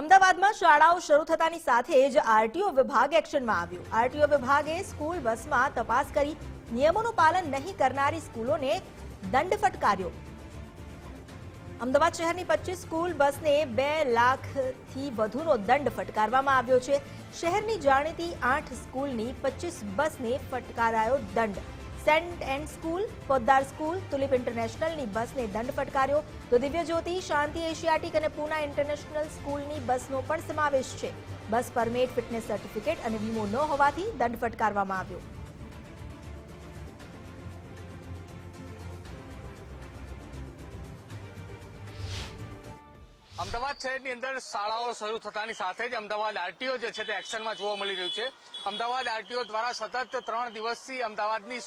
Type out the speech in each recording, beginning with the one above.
અમદાવાદમાં શાળાઓ શરૂ થતાની સાથે જ આરટીઓ વિભાગ એક્શનમાં આવ્યું. આરટીઓ વિભાગે સ્કૂલ બસમાં તપાસ કરી નિયમોનું પાલન નહીં કરનારી સ્કૂલોને દંડ ફટકાર્યો. અમદાવાદ શહેરની પચીસ સ્કૂલ બસને બે લાખથી વધુનો દંડ ફટકારવામાં આવ્યો છે. શહેરની જાણીતી આઠ સ્કૂલની પચીસ બસને ફટકારાયો દંડ. સેન્ટ એન્ડ સ્કૂલ, પોદ્દાર સ્કૂલ, તુલિપ ઇન્ટરનેશનલની બસને દંડ ફટકાર્યો. તો દિવ્ય જ્યોતિ શાંતિ એશિયાટિક અને પૂના ઇન્ટરનેશનલ સ્કૂલની બસનો પણ સમાવેશ છે. બસ પરમિટ, ફિટનેસ સર્ટિફિકેટ અને વીમો ન હોવાથી દંડ ફટકારવામાં આવ્યો. અમદાવાદ શહેરની અંદર શાળાઓ શરૂ થતાની સાથે જ અમદાવાદ આરટીઓ જે છે તે એક્શનમાં જોવા મળી રહ્યું છે. અમદાવાદ આરટીઓ દ્વારા સતત ત્રણ દિવસથી અમદાવાદની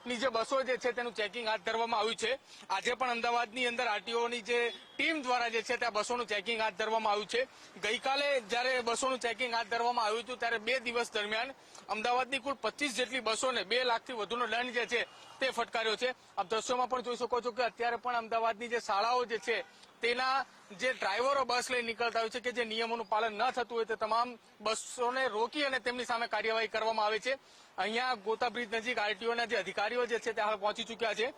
સ્કૂલોની જે બસો જે છે તેનું ચેકિંગ હાથ ધરવામાં આવ્યું છે. આજે પણ અમદાવાદની અંદર આરટીઓની જે ટીમ દ્વારા જે છે ત્યાં બસોનું ચેકિંગ હાથ ધરવામાં આવ્યું છે. ગઈકાલે જ્યારે બસોનું ચેકિંગ હાથ ધરવામાં આવ્યું હતું ત્યારે બે દિવસ દરમિયાન અમદાવાદની કુલ પચીસ જેટલી બસોને બે લાખથી વધુનો દંડ જે છે તે ફટકાર્યો છે. આપ દ્રશ્યોમાં પણ જોઈ શકો છો કે અત્યારે પણ અમદાવાદની જે શાળાઓ જે છે તેના જે ડ્રાઈવરો બસ લઈ નીકળતા હોય છે કે જે નિયમોનું પાલન ન થતું હોય તે તમામ બસોને રોકી અને તેમની સામે કાર્યવાહી કરવામાં આવે છે. અહીંયા ગોતા બ્રિજ નજીક આરટીઓના જે અધિકારીઓ જે છે તે હાલ પહોંચી ચૂક્યા છે.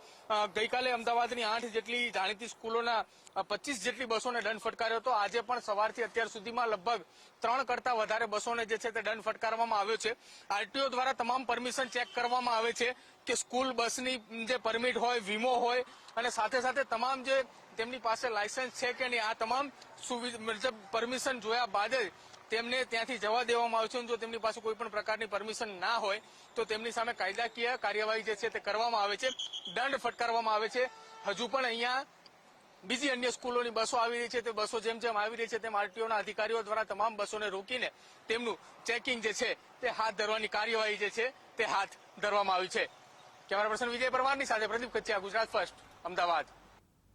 ગઈકાલે અમદાવાદની આઠ જેટલી જાણીતી સ્કૂલોના પચીસ જેટલી બસોને દંડ ફટકાર્યો હતો. આજે પણ સવારથી અત્યાર સુધીમાં લગભગ ત્રણ કરતા વધારે બસોને જે છે તે દંડ ફટકારવામાં આવ્યો છે. આરટીઓ દ્વારા તમામ પરમિશન ચેક કરવામાં આવે છે કે સ્કૂલ બસની જે પરમિટ હોય, વીમો હોય અને સાથે સાથે તમામ જે તેમની પાસે લાયસન્સ છે કે નહીં, આ તમામ સુવિધા પરમિશન જોયા બાદ જ તેમને ત્યાંથી જવા દેવામાં આવશે અને જો તેમની પાસે કોઈ પણ પ્રકારની પરમિશન ના હોય, તો તેમની સામે કાયદાકીય કાર્યવાહી જે છે તે કરવામાં આવે છે. દંડ ફટકારવામાં આવે છે. હજુ પણ અહીંયા બીજી અન્ય સ્કૂલોની બસો આવી રહી છે. તે બસો જેમ જેમ આવી રહી છે, તેમ આરટીઓના અધિકારીઓ દ્વારા તમામ બસોને રોકીને તેમનું ચેકિંગ જે છે તે હાથ ધરવાની કાર્યવાહી જે છે તે હાથ ધરવામાં આવી છે. કેમેરા પર્સન વિજય પરમારની સાથે પ્રદીપ કચ્છિયા, ગુજરાત ફર્સ્ટ અમદાવાદ.